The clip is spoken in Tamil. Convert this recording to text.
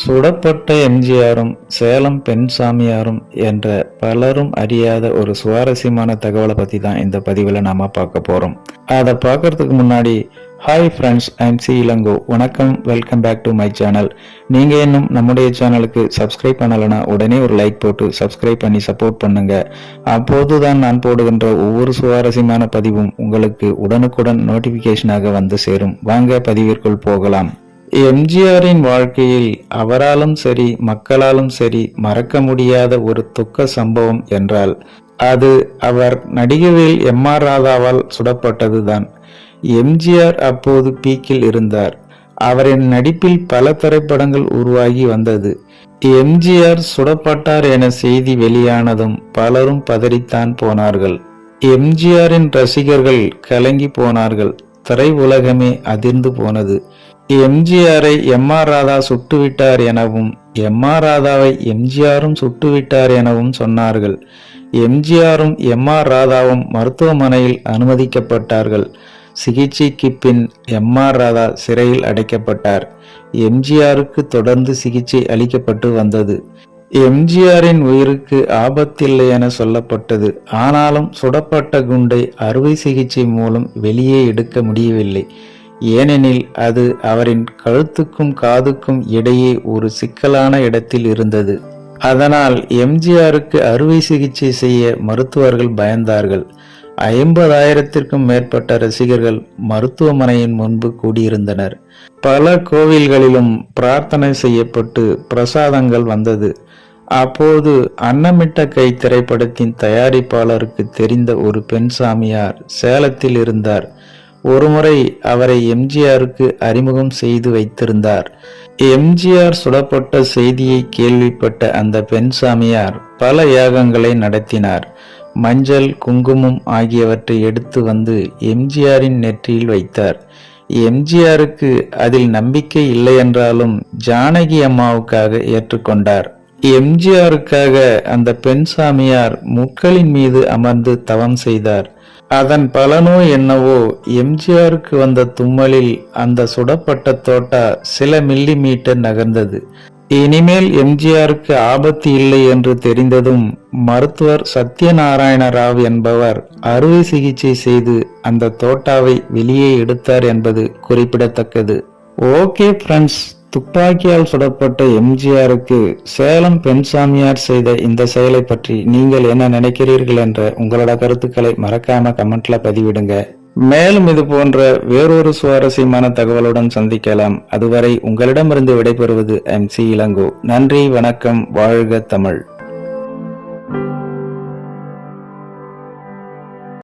சுடப்பட்ட எம்ஜிஆரும் சேலம் பெண் சாமியாரும் என்ற பலரும் அறியாத ஒரு சுவாரஸ்யமான தகவலை பத்தி தான் இந்த பதிவில் நாம பார்க்க போறோம். அதை பார்க்கறதுக்கு முன்னாடி hi friends I'm C Ilango. வணக்கம் welcome back to my channel நீங்க இன்னும் நம்முடைய சேனலுக்கு சப்ஸ்கிரைப் பண்ணலைன்னா உடனே ஒரு லைக் போட்டு சப்ஸ்கிரைப் பண்ணி சப்போர்ட் பண்ணுங்க. அப்போதுதான் நான் போடுகின்ற ஒவ்வொரு சுவாரஸ்யமான பதிவும் உங்களுக்கு உடனுக்குடன் நோட்டிபிகேஷனாக வந்து சேரும். வாங்க பதிவிற்குள் போகலாம். எம்ஜிஆரின் வாழ்க்கையில் அவராலும் சரி மக்களாலும் சரி மறக்க முடியாத ஒரு துக்க சம்பவம் என்றால் அது அவர் நடிகவேல் எம் ஆர் ராதாவால் சுடப்பட்டதுதான். எம்ஜிஆர் அப்போது பீக்கில் இருந்தார். அவரின் நடிப்பில் பல திரைப்படங்கள் உருவாகி வந்தது. எம்ஜிஆர் சுடப்பட்டார் என செய்தி வெளியானதும் பலரும் பதறித்தான் போனார்கள். எம்ஜிஆரின் ரசிகர்கள் கலங்கி போனார்கள். திரை உலகமே அதிர்ந்து போனது. எம்ஜிஆரை எம் ஆர் ராதா சுட்டுவிட்டார் எனவும் எம் ஆர் ராதாவை எம்ஜிஆரும் சுட்டுவிட்டார் எனவும் சொன்னார்கள். எம்ஜிஆரும் எம் ஆர் ராதாவும் மருத்துவமனையில் அனுமதிக்கப்பட்டார்கள். சிகிச்சைக்கு பின் எம் ஆர் ராதா சிறையில் அடைக்கப்பட்டார். எம்ஜிஆருக்கு தொடர்ந்து சிகிச்சை அளிக்கப்பட்டு வந்தது. எம்ஜிஆரின் உயிருக்கு ஆபத்தில்லை என சொல்லப்பட்டது. ஆனாலும் சுடப்பட்ட குண்டை அறுவை சிகிச்சை மூலம் வெளியே எடுக்க முடியவில்லை. ஏனெனில் அது அவரின் கழுத்துக்கும் காதுக்கும் இடையே ஒரு சிக்கலான இடத்தில் இருந்தது. அதனால் எம்ஜிஆருக்கு அறுவை சிகிச்சை செய்ய மருத்துவர்கள் பயந்தார்கள். ஐம்பதாயிரத்திற்கும் மேற்பட்ட ரசிகர்கள் மருத்துவமனையின் முன்பு கூடியிருந்தனர். பல கோவில்களிலும் பிரார்த்தனை செய்யப்பட்டு பிரசாதங்கள் வந்தது. அப்போது அன்னமிட்ட கை திரைப்படத்தின் தயாரிப்பாளருக்கு தெரிந்த ஒரு பெண் சாமியார் சேலத்தில் இருந்தார். ஒருமுறை அவரை எம்ஜிஆருக்கு அறிமுகம் செய்து வைத்திருந்தார். எம்ஜிஆர் சுடப்பட்ட செய்தியை கேள்விப்பட்ட அந்த பெண் சாமியார் பல யாகங்களை நடத்தினார். மஞ்சள் குங்குமம் ஆகியவற்றை எடுத்து வந்து எம்ஜிஆரின் நெற்றியில் வைத்தார். எம்ஜிஆருக்கு அதில் நம்பிக்கை இல்லை என்றாலும் ஜானகி அம்மாவுக்காக ஏற்றுக்கொண்டார். எம்ஜிஆருக்காக அந்த பெண் சாமியார் முக்களின் மீது அமர்ந்து தவம் செய்தார். அதன் பலனோ என்னவோ எம்ஜிஆருக்கு வந்த தும்மலில் அந்த சுடப்பட்ட தோட்டா சில மில்லி மீட்டர் நகர்ந்தது. இனிமேல் எம்ஜிஆருக்கு ஆபத்து இல்லை என்று தெரிந்ததும் மருத்துவர் சத்யநாராயண ராவ் என்பவர் அறுவை சிகிச்சை செய்து அந்த தோட்டாவை வெளியே எடுத்தார் என்பது குறிப்பிடத்தக்கது. ஓகே ஃப்ரெண்ட்ஸ் துப்பாக்கியால் சுடப்பட்ட எம்ஜிஆருக்கு சேலம் பெண்சாமியார் செய்த இந்த செயலை பற்றி நீங்கள் என்ன நினைக்கிறீர்கள் என்ற உங்களோட கருத்துக்களை மறக்காம கமெண்ட்ல பதிவிடுங்க. மேலும் இது போன்ற வேறொரு சுவாரஸ்யமான தகவலுடன் சந்திக்கலாம். அதுவரை உங்களிடமிருந்து விடைபெறுவது எம் சி இளங்கோ. நன்றி வணக்கம் வாழ்க தமிழ்.